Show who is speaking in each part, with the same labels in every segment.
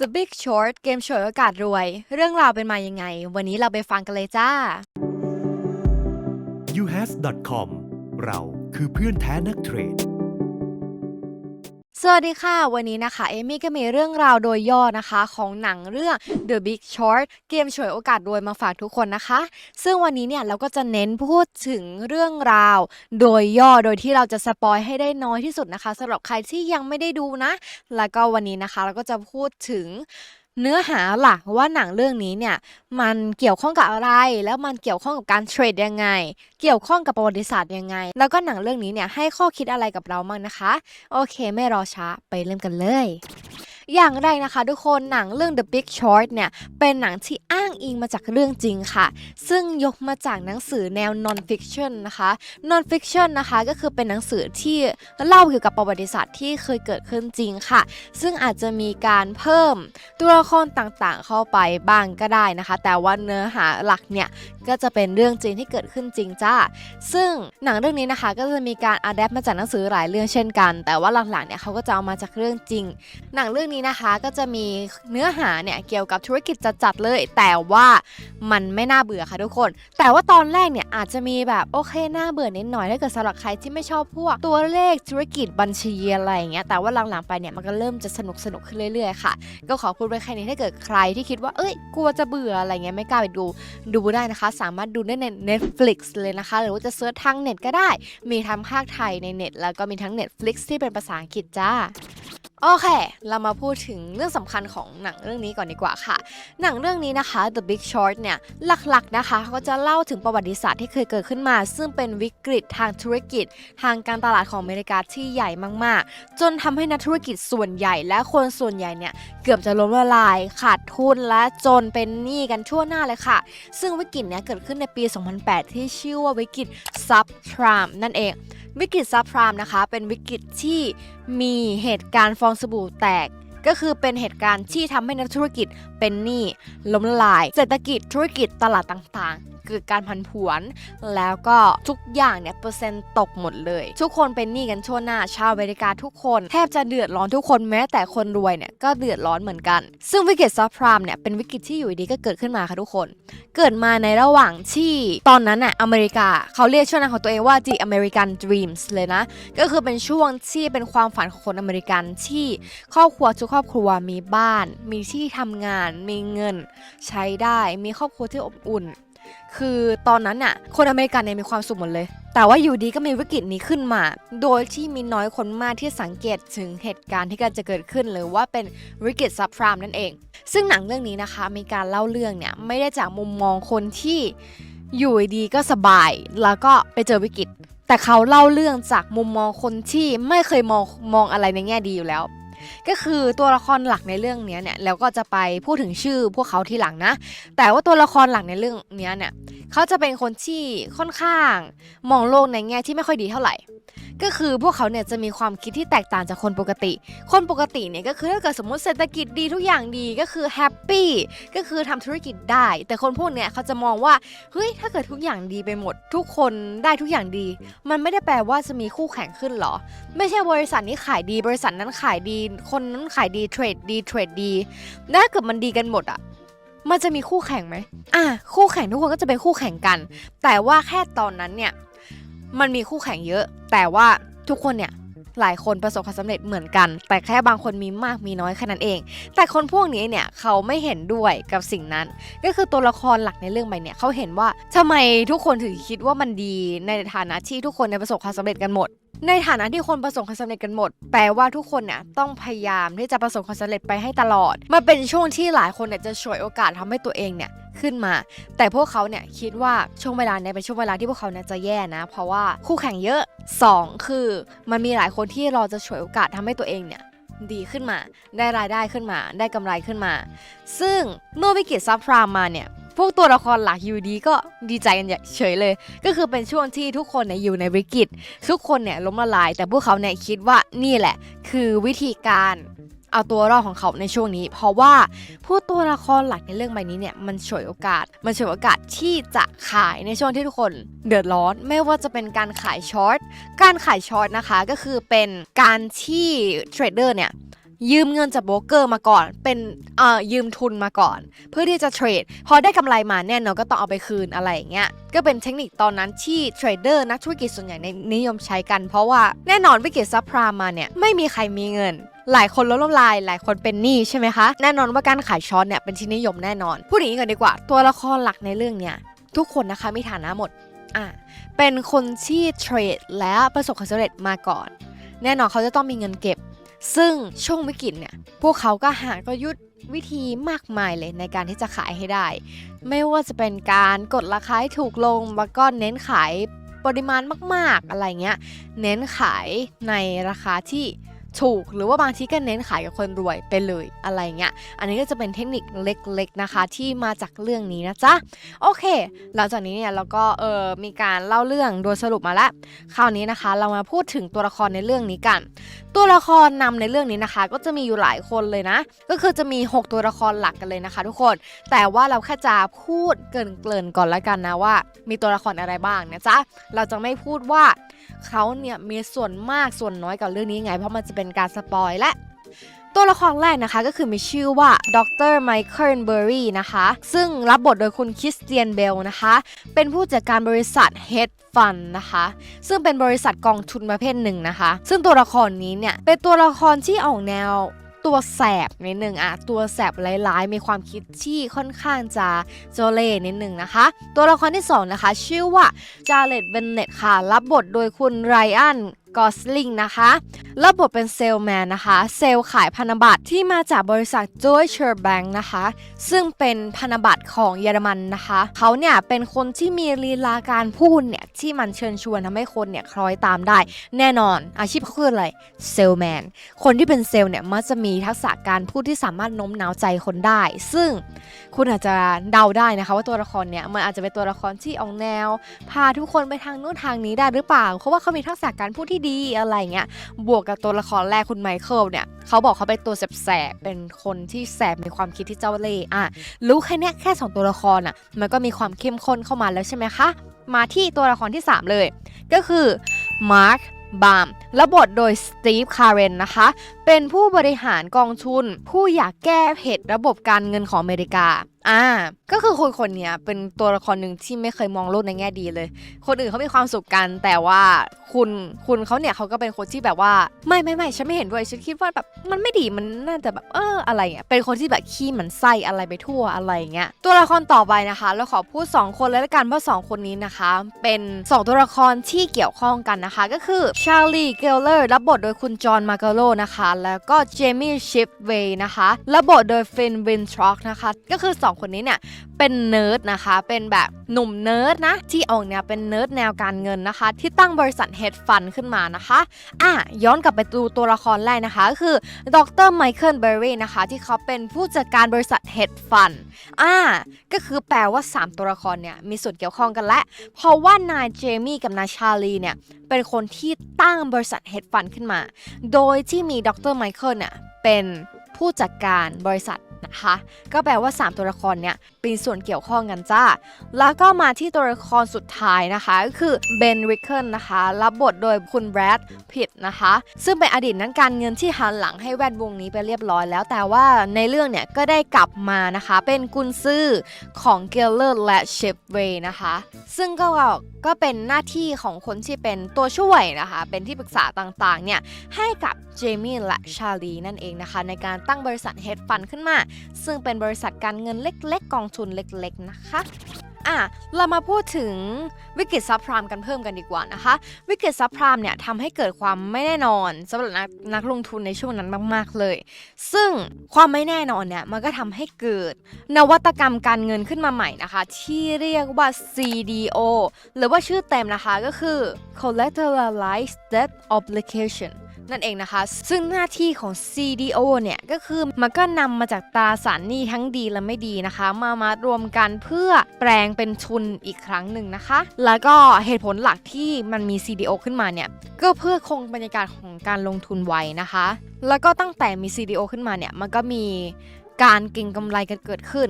Speaker 1: The Big Short เกมฉวยโอกาสรวย เรื่องราวเป็นมายังไง วันนี้เราไปฟังกันเลยจ้า
Speaker 2: uhas.com เราคือเพื่อนแท้นักเทรด
Speaker 1: สวัสดีค่ะ วันนี้นะคะ เอมี่ก็มีเรื่องราวโดยย่อนะคะ ของหนังเรื่อง The Big Short เกมฉวยโอกาสรวยมาฝากทุกคนนะคะ ซึ่งวันนี้เนี่ยเราก็จะเน้นพูดถึงเรื่องราว โดยย่อโดยที่เราจะสปอยให้ได้น้อยที่สุดนะคะสำหรับใครที่ยังไม่ได้ดูนะ แล้วก็วันนี้นะคะ เราก็จะพูดถึง เนื้อหาหลักว่าหนังเรื่องนี้เนี่ยมันเกี่ยวข้องกับอะไรแล้วมันเกี่ยวข้องกับการเทรดยังไง เกี่ยวข้องกับประวัติศาสตร์ยังไง แล้วก็หนังเรื่องนี้เนี่ยให้ข้อคิดอะไรกับเราบ้างนะคะ โอเคไม่รอช้าไปเริ่มกันเลย อย่างแรกนะคะทุกคนหนังเรื่อง The Big Short เนี่ยเป็นหนังที่อ้างอิงมาจากเรื่องจริงค่ะ ซึ่งยกมาจากหนังสือแนว non fiction นะคะ non fiction นะคะก็คือเป็นหนังสือที่เล่าเกี่ยวกับประวัติศาสตร์ที่เคยเกิดขึ้นจริงค่ะ ซึ่งอาจจะมีการเพิ่มตัวละครต่างๆ เข้าไปบ้างก็ได้นะคะ แต่ว่าเนื้อหาหลักเนี่ยก็จะเป็นเรื่องจริงที่เกิดขึ้นจริงจ้า ซึ่งหนังเรื่องนี้นะคะ ก็จะมีการอัดแอปมาจากหนังสือหลายเรื่องเช่นกัน แต่ว่าหลักๆเนี่ยเขาก็จะเอามาจากเรื่องจริง หนังเรื่องนี้นะคะก็จะมีเนื้อหาเนี่ยเกี่ยวกับธุรกิจจัดๆเลย แต่ว่ามันไม่น่าเบื่อค่ะทุกคน แต่ว่าตอนแรกเนี่ยอาจจะมีแบบโอเคน่าเบื่อนิดหน่อยถ้าเกิดสำหรับใครที่ไม่ชอบพวกตัวเลขธุรกิจบัญชีอะไรอย่างเงี้ยแต่ว่าหลังๆไปเนี่ยมันก็เริ่มจะสนุกสนุกขึ้นเรื่อยๆค่ะ ก็ขอพูดไว้แค่นี้ถ้าเกิดใครที่คิดว่าเอ้ยกลัวจะเบื่ออะไรเงี้ยไม่กล้าไปดูดูได้นะคะสามารถดูได้ใน Netflix เลยนะคะ หรือว่าจะเซิร์ชทางเน็ตก็ได้ มีทั้งภาคไทยในเน็ต แล้วก็มีทั้ง Netflix ที่เป็นภาษาอังกฤษจ้า โอเค เรามาพูดถึงเรื่องสำคัญของหนังเรื่องนี้ก่อนดีกว่าค่ะ หนังเรื่องนี้นะคะ The Big Short เนี่ย หลักๆนะคะเขาจะเล่าถึงประวัติศาสตร์ที่เคยเกิดขึ้นมา ซึ่งเป็นวิกฤตทางธุรกิจ ทางการตลาดของอเมริกาที่ใหญ่มากๆ จนทำให้นักธุรกิจส่วนใหญ่และคนส่วนใหญ่เนี่ย เกือบจะล้มละลาย ขาดทุนและจนเป็นหนี้กันทั่วหน้าเลยค่ะ ซึ่งวิกฤตเนี้ยเกิดขึ้นในปี 2008 ที่ชื่อว่าวิกฤตซับพรามนั่นเอง วิกฤตซับพรามนะคะ เป็นวิกฤตที่มีเหตุการณ์ฟองสบู่แตก ก็คือเป็นเหตุการณ์ที่ทำให้นักธุรกิจเป็นหนี้ล้มละลาย เศรษฐกิจธุรกิจตลาดต่างๆเกิดการผันผวน แล้วก็ทุกอย่างเนี่ยเปอร์เซ็นต์ตกหมดเลย ทุกคนเป็นหนี้กันชั่วหน้าชาวอเมริกาทุกคนแทบจะเดือดร้อนทุกคนแม้แต่คนรวยเนี่ยก็เดือดร้อนเหมือนกัน ซึ่งวิกฤตซับพรามเนี่ยเป็นวิกฤตที่อยู่ดีก็เกิดขึ้นมาค่ะทุกคน เกิดมาในระหว่างที่ตอนนั้นน่ะอเมริกาเขาเรียกช่วงนั้นของตัวเองว่า The American Dreams เลยนะ ก็คือเป็นช่วงที่เป็นความฝันของคนอเมริกันที่ครอบครัวทุกครอบครัวมีบ้าน มีที่ทำงาน มีเงิน ใช้ได้มีครอบครัวที่อบอุ่น คือตอนนั้นน่ะคนอเมริกันเนี่ยมีความสุขหมดเลย แต่ว่าอยู่ดีก็มีวิกฤตนี้ขึ้นมา โดยที่มีน้อยคนมากที่สังเกตถึงเหตุการณ์ที่กำลังจะเกิดขึ้น หรือว่าเป็นวิกฤตซับพรามนั่นเอง ซึ่งหนังเรื่องนี้นะคะ มีการเล่าเรื่องเนี่ยไม่ได้จากมุมมองคนที่อยู่ดีก็สบาย แล้วก็ไปเจอวิกฤต แต่เขาเล่าเรื่องจากมุมมองคนที่ไม่เคยมองมองอะไรในแง่ดีอยู่แล้ว ก็คือตัวละครหลักในเรื่องเนี้ยเนี่ยแล้วก็จะไปพูดถึงชื่อพวกเขาทีหลังนะ แต่ว่าตัวละครหลักในเรื่องเนี้ยเนี่ย เขาจะเป็นคนที่ค่อนข้าง มองโลกในแง่ที่ไม่ค่อยดีเท่าไหร่ ก็คือพวกเขาเนี่ยจะมีความคิดที่แตกต่างจากคนปกติ คนปกติเนี่ยก็คือถ้าเกิดสมมติเศรษฐกิจดีทุกอย่างดีก็คือแฮปปี้ก็คือทำธุรกิจได้ แต่คนพวกเนี้ยเขาจะมองว่าเฮ้ยถ้าเกิดทุกอย่างดีไปหมด ทุกคนได้ทุกอย่างดี มันไม่ได้แปลว่าจะมีคู่แข่งขึ้นหรอ ไม่ใช่บริษัทนี้ขายดีบริษัทนั้นขายดี คนนั้นขายดีเทรดดีเทรดดีถ้าเกิดมันดีกันหมดอะ มันจะมีคู่แข่งไหมอะคู่แข่งทุกคนก็จะเป็นคู่แข่งกัน แต่ว่าแค่ตอนนั้นเนี่ยมันมีคู่แข่งเยอะ แต่ว่าทุกคนเนี่ยหลายคนประสบความสำเร็จเหมือนกัน แต่แค่บางคนมีมากมีน้อยแค่นั้นเอง แต่คนพวกนี้เนี่ยเขาไม่เห็นด้วยกับสิ่งนั้น ก็คือตัวละครหลักในเรื่องใบเนี่ยเขาเห็นว่าทำไมทุกคนถึงคิดว่ามันดีในฐานะที่ทุกคนเนี่ยประสบความสำเร็จกันหมด ในฐานะที่คนประสบความสำเร็จกันหมด แปลว่าทุกคนเนี่ยต้องพยายามที่จะประสบความสำเร็จไปให้ตลอด มันเป็นช่วงที่หลายคนเนี่ยจะฉวยโอกาสทำให้ตัวเองเนี่ยขึ้นมา แต่พวกเขาเนี่ยคิดว่าช่วงเวลาเนี่ยเป็นช่วงเวลาที่พวกเขาเนี่ยจะแย่นะ เพราะว่าคู่แข่งเยอะ 2 คือ มันมีหลายคนที่รอจะฉวยโอกาสทำให้ตัวเองเนี่ยดีขึ้นมา ได้รายได้ขึ้นมา ได้กำไรขึ้นมา ซึ่งเมื่อวิกฤตซับพรามมาเนี่ย พวกตัวละครหลักอยู่ดีก็ดีใจกันเฉยเลย ก็คือเป็นช่วงที่ทุกคนเนี่ยอยู่ในวิกฤต ทุกคนเนี่ยล้มละลาย แต่พวกเขาเนี่ยคิดว่านี่แหละ คือวิธีการเอาตัวรอดของเขาในช่วงนี้ เพราะว่าผู้ตัวละครหลักในเรื่องใบนี้เนี่ยมันฉวยโอกาส มันฉวยโอกาสที่จะขายในช่วงที่ทุกคนเดือดร้อน ไม่ว่าจะเป็นการขายช็อตการขายช็อตนะคะก็คือเป็นการที่เทรดเดอร์เนี่ย ยืมเงินจากโบรกเกอร์มาก่อน เป็นเอ่อยืมทุนมาก่อน เพื่อที่จะเทรด พอได้กำไรมาแน่นอนก็ต้องเอาไปคืนอะไรอย่างเงี้ย ก็เป็นเทคนิคตอนนั้นที่เทรดเดอร์นักธุรกิจส่วนใหญ่ในนิยมใช้กัน เพราะว่าแน่นอนวิกฤตซับพรามมาเนี่ยไม่มีใครมีเงินหลายคนล้มละลาย หลายคนเป็นหนี้ใช่ไหมคะ แน่นอนว่าการขายช้อนเนี่ยเป็นที่นิยมแน่นอน พูดอย่างนี้ก่อนดีกว่า ตัวละครหลักในเรื่องเนี่ย ทุกคนนะคะมีฐานะหมด อะ เป็นคนที่เทรดและประสบความสำเร็จมาก่อน แน่นอนเขาจะต้องมีเงินเก็บ ซึ่งช่วงวิกฤตเนี่ย พวกเขาก็หากลยุทธ์วิธีมากมายเลยในการที่จะขายให้ได้ ไม่ว่าจะเป็นการกดราคาให้ถูกลง แล้วก็เน้นขายปริมาณมาก ๆ อะไรเงี้ย เน้นขายในราคาที่ ถูก หรือว่าบางทีก็เน้นขายกับคนรวยไปเลยอะไรเงี้ย อันนี้ก็จะเป็นเทคนิคเล็กๆนะคะ ที่มาจากเรื่องนี้นะจ๊ะ โอเค หลังจากนี้เนี่ยเราก็เออมีการเล่าเรื่องโดยสรุปมาแล้ว คราวนี้นะคะ เรามาพูดถึงตัวละครในเรื่องนี้กัน ตัวละครนำในเรื่องนี้นะคะ ก็จะมีอยู่หลายคนเลยนะ ก็คือจะมี 6 ตัวละครหลักกันเลยนะคะ ทุกคน แต่ว่าเราแค่จะพูดเกรินๆก่อนละกันนะว่า มีตัวละครอะไรบ้างนะจ๊ะ เราจะไม่พูดว่าเขาเนี่ยมีส่วนมากส่วนน้อยกับเรื่องนี้ไง เพราะมันจะเป็น็นการสปอยและตัวละครแรกนะคะก็คือมีชื่อว่าดรไมเคิลเบอร์รี่นะคะ ซึ่งรับบทโดยคุณคริสเตียนเบลนะคะ เป็นผู้จัดการบริษัท Head Fund นะคะ ซึ่งเป็นบริษัทกองทุนประเภทหนึ่งนะคะ ซึ่งตัวละครนี้เนี่ย เป็นตัวละครที่ออกแนวตัวแสบนิดนึงอะตัวแสบร้ายๆ มีความคิดที่ค่อนข้างจะโจเล่นิดนึงนะคะ ตัวละครที่สองนะคะ ชื่อว่าจาเลตเบนเนตค่ะ รับบทโดยคุณไรอัน กอสลิงนะคะรับบทเป็นเซลแมนนะคะ เซลขายพันธบัตรที่มาจากบริษัท Deutsche Bank นะคะ ซึ่งเป็นพันธบัตรของเยอรมันนะคะ เขาเนี่ยเป็นคนที่มีลีลาการพูดเนี่ย ที่มันเชิญชวนทำให้คนเนี่ยคล้อยตามได้ แน่นอนอาชีพเขาคืออะไร เซลแมน คนที่เป็นเซลเนี่ยมักจะมีทักษะการพูดที่สามารถโน้มน้าวใจคนได้ ซึ่งคุณอาจจะเดาได้นะคะ ว่าตัวละครเนี่ยมันอาจจะเป็นตัวละครที่ออกแนว พาทุกคนไปทางนู้นทางนี้ได้หรือเปล่า เพราะว่าเขามีทักษะการพูดที่ดีอะไรเงี้ยบวกกับตัวละครแรกคุณไมเคิลเนี่ยเขาบอกเขาเป็นตัวแสบๆเป็นคนที่แสบมีความคิดที่เจ้าเล่ห์อะรู้แค่เนี้ยแค่2ตัวละครอะมันก็มีความเข้มข้นเข้ามาแล้วใช่ไหมคะมาที่ตัวละครที่ 3 เลย ก็คือมาร์คบามและบทโดยสตีฟคาร์เรนนะคะ เป็นผู้บริหารกองทุน ผู้อยากแก้เหตุระบบการเงินของอเมริกา อ่า ก็คือคนคนนี้เป็นตัวละครหนึ่งที่ไม่เคยมองโลกในแง่ดีเลย คนอื่นเขามีความสุขกัน แต่ว่าคุณคุณเขาเนี่ยเขาก็เป็นคนที่แบบว่า ไม่ไม่ไม่ฉันไม่เห็นด้วยฉันคิดว่าแบบมันไม่ดีมันน่าจะแบบเอออะไรเงี้ยเป็นคนที่แบบขี้เหมือนไส้อะไรไปทั่วอะไรเงี้ยตัวละครต่อไปนะคะ เราขอพูด 2 คนเลยละกันเพราะ2คนนี้นะคะ เป็น 2 ตัวละครที่เกี่ยวข้องกันนะคะ ก็คือชาร์ลีเกลเลอร์รับบทโดยคุณจอห์นมาร์กโลนะคะ แล้วก็เจมี่ชิฟเวย์นะคะรับบทโดยฟินวินทรอกนะคะก็คือ2คนนี้เนี่ยเป็นเนิร์ดนะคะ เป็นแบบหนุ่มเนิร์ดนะที่ออกเนี่ยเป็นเนิร์ดแนวการเงินนะคะ ที่ตั้งบริษัทเฮดฟันขึ้นมานะคะอะย้อนกลับไปดูตัวละครแรกนะคะก็คือดรไมเคิลเบอร์รี่นะคะ ที่เขาเป็นผู้จัดการบริษัทเฮดฟันอ่าก็คือแปลว่า 3 ตัวละครเนี่ยมีส่วนเกี่ยวข้องกันและเพราะว่านายเจมี่กับนายชาลีเนี่ยเป็นคนที่ตั้งบริษัทเฮดฟันขึ้นมา โดยที่มีดรไมเคิลเนี่ยเป็นผู้จัดการบริษัท นะคะ ก็แปลว่า 3 ตัวละครเนี่ยเป็นส่วนเกี่ยวข้องกันจ้า แล้วก็มาที่ตัวละครสุดท้ายนะคะ ก็คือเบนริกเกิลนะคะ รับบทโดยคุณแบรดพิตนะคะ ซึ่งเป็นอดีตนักการเงินที่หันหลังให้แวดวงนี้ไปเรียบร้อยแล้ว แต่ว่าในเรื่องเนี่ยก็ได้กลับมานะคะ เป็นกุนซื่อของเกลเลอร์และเชฟเวย์นะคะ ซึ่งก็ก็เป็นหน้าที่ของคนที่เป็นตัวช่วยนะคะ เป็นที่ปรึกษาต่างๆเนี่ยให้กับเจมี่และชาลีนั่นเองนะคะ ในการตั้งบริษัทเฮดฟันขึ้นมาซึ่งเป็นบริษัทการเงินเล็ก ๆ กองทุนเล็ก ๆ นะคะอะเรามาพูดถึงวิกฤตซับพรามกันเพิ่มกันดีกว่านะคะ วิกฤตซับพรามเนี่ยทำให้เกิดความไม่แน่นอนสำหรับนักนักลงทุนในช่วงนั้นมาก ๆ เลย ซึ่งความไม่แน่นอนเนี่ยมันก็ทำให้เกิด นวัตกรรมการเงินขึ้นมาใหม่นะคะ ที่เรียกว่า CDO หรือว่าชื่อเต็มนะคะก็คือ Collateralized Debt Obligation นั่นเองนะคะ ซึ่งหน้าที่ของ CDO เนี่ย ก็คือมันก็นำมาจากตราสารหนี้ทั้งดีและไม่ดีนะคะ มามารวมกันเพื่อแปลงเป็นทุนอีกครั้งหนึ่งนะคะ แล้วก็เหตุผลหลักที่มันมี CDO ขึ้นมาเนี่ย ก็เพื่อคงบรรยากาศของการลงทุนไว้นะคะ แล้วก็ตั้งแต่มี CDO ขึ้นมาเนี่ย มันก็มีการเก็งกำไรกันเกิดขึ้น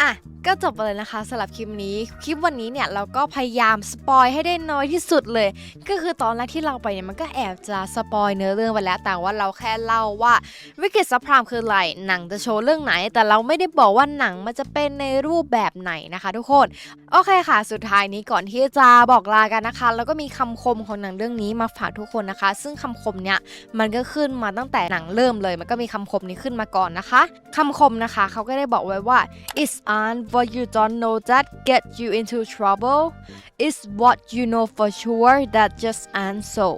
Speaker 1: อะก็จบไปเลยนะคะสำหรับคลิปนี้ คลิปวันนี้เนี่ยเราก็พยายามสปอยให้ได้น้อยที่สุดเลย ก็คือตอนแรกที่เราไปเนี่ยมันก็แอบจะสปอยเนื้อเรื่องไปแล้ว แต่ว่าเราแค่เล่าว่าวิกฤตซับพรามคืออะไรหนังจะโชว์เรื่องไหน แต่เราไม่ได้บอกว่าหนังมันจะเป็นในรูปแบบไหนนะคะทุกคน โอเคค่ะ สุดท้ายนี้ก่อนที่จะบอกลากันนะคะ แล้วก็มีคำคมของหนังเรื่องนี้มาฝากทุกคนนะคะ ซึ่งคำคมเนี่ยมันก็ขึ้นมาตั้งแต่หนังเริ่มเลย มันก็มีคำคมนี้ขึ้นมาก่อนนะคะคำคมนะคะเขาก็ได้บอกไว้ว่า It's on what you don't know that get you into trouble It's what you know for sure that just aren't so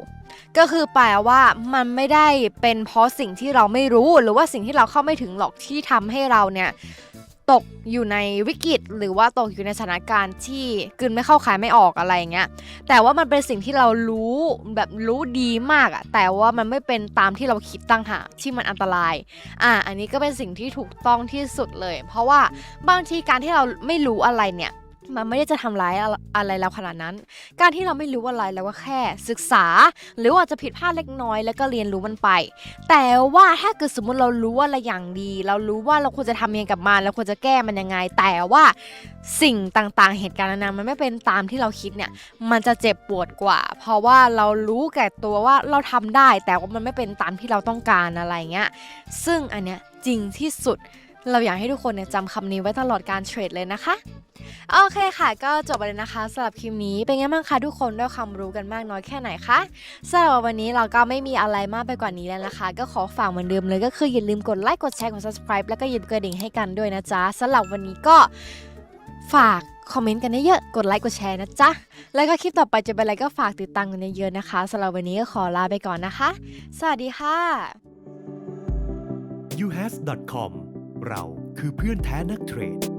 Speaker 1: ก็คือแปลว่ามันไม่ได้เป็นเพราะสิ่งที่เราไม่รู้หรือว่าสิ่งที่เราเข้าไม่ถึงหรอกที่ทำให้เราเนี่ย ตกอยู่ในวิกฤต หรือว่าตกอยู่ในสถานการณ์ที่กินไม่เข้าขายไม่ออกอะไรอย่างเงี้ยแต่ว่ามันเป็นสิ่งที่เรารู้แบบรู้ดีมากอะแต่ว่ามันไม่เป็นตามที่เราคิดตั้งหากที่มันอันตรายอ่าอันนี้ก็เป็นสิ่งที่ถูกต้องที่สุดเลย เพราะว่าบางทีการที่เราไม่รู้อะไรเนี่ย มันไม่ได้จะทำร้ายอะไรเราขนาดนั้น การที่เราไม่รู้อะไรเราก็แค่ศึกษา หรือว่าจะผิดพลาดเล็กน้อยแล้วก็เรียนรู้มันไป แต่ว่าถ้าเกิดสมมติเรารู้ว่าอะไรอย่างดี เรารู้ว่าเราควรจะทำยังไงกับมันเราควรจะแก้มันยังไง แต่ว่าสิ่งต่างๆ เหตุการณ์นั้นมันไม่เป็นตามที่เราคิดเนี่ย มันจะเจ็บปวดกว่า เพราะว่าเรารู้แก่ตัวว่าเราทำได้ แต่ว่ามันไม่เป็นตามที่เราต้องการอะไรเงี้ย ซึ่งอันเนี้ยจริงที่สุด เราอยากให้ทุกคนเนี่ยจำคำนี้ไว้ตลอดการเทรดเลยนะคะ โอเคค่ะ ก็จบไปเลยนะคะสำหรับคลิปนี้เป็นไงบ้างคะทุกคนได้ความรู้กันมากน้อยแค่ไหนคะสำหรับวันนี้เราก็ไม่มีอะไรมากไปกว่านี้แล้วนะคะ ก็ขอฝากเหมือนเดิมเลยก็คืออย่าลืมกดไลค์กดแชร์กด subscribe แล้วก็ยิบกระดิ่งให้กันด้วยนะจ๊ะสำหรับวันนี้ก็ฝากคอมเมนต์กันเยอะๆกดไลค์กดแชร์นะจ๊ะ แล้วก็คลิปต่อไปจะเป็นอะไรก็ฝากติดตามกันเยอะๆนะคะสำหรับวันนี้ก็ขอลาไปก่อนนะคะ สวัสดีค่ะ
Speaker 2: uhas.com เราคือเพื่อนแท้นักเทรด